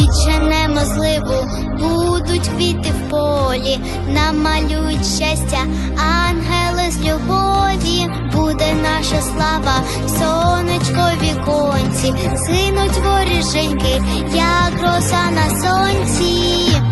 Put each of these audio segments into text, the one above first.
Відженемо зливу, будуть квіти в полі, намалюють щастя, ангели з любові, буде наша слава, сонечко віконці, синуть воріженьки, як роса на сонці.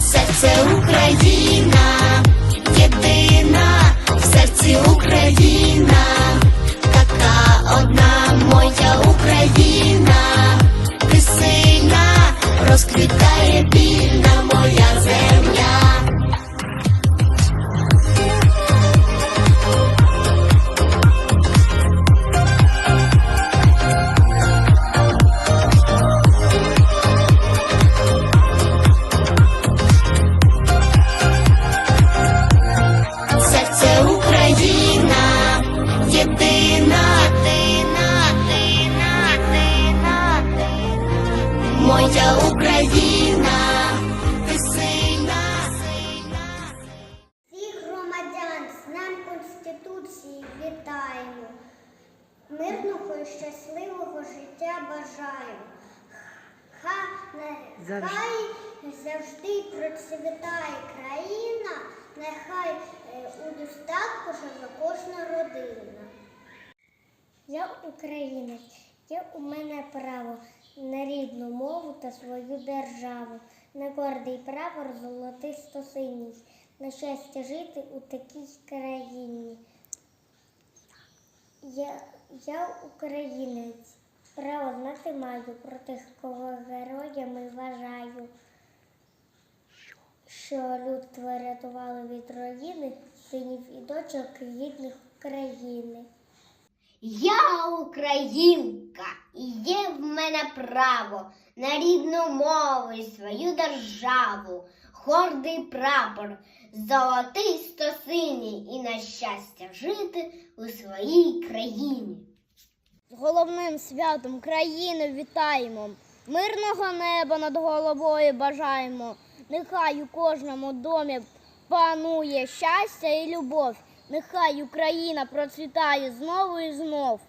Серце Україна, Мирного і щасливого життя Завжди. Хай завжди процвітає країна, нехай е, у достатку живе кожна родина. Я українець, є у мене право на рідну мову та свою державу, на гордий прапор золотисто синій, на щастя жити у такій країні. Я, я українець, право знати маю про тих, кого героями вважаю, що людство рятували від руїни, синів і дочок рідних України. Я українка, і є в мене право на рідну мову і свою державу, гордий прапор, золотисто синій і на щастя жити у своїй країні. З головним святом країни вітаємо, мирного неба над головою бажаємо. Нехай у кожному домі панує щастя і любов. Нехай Україна процвітає знову і знов.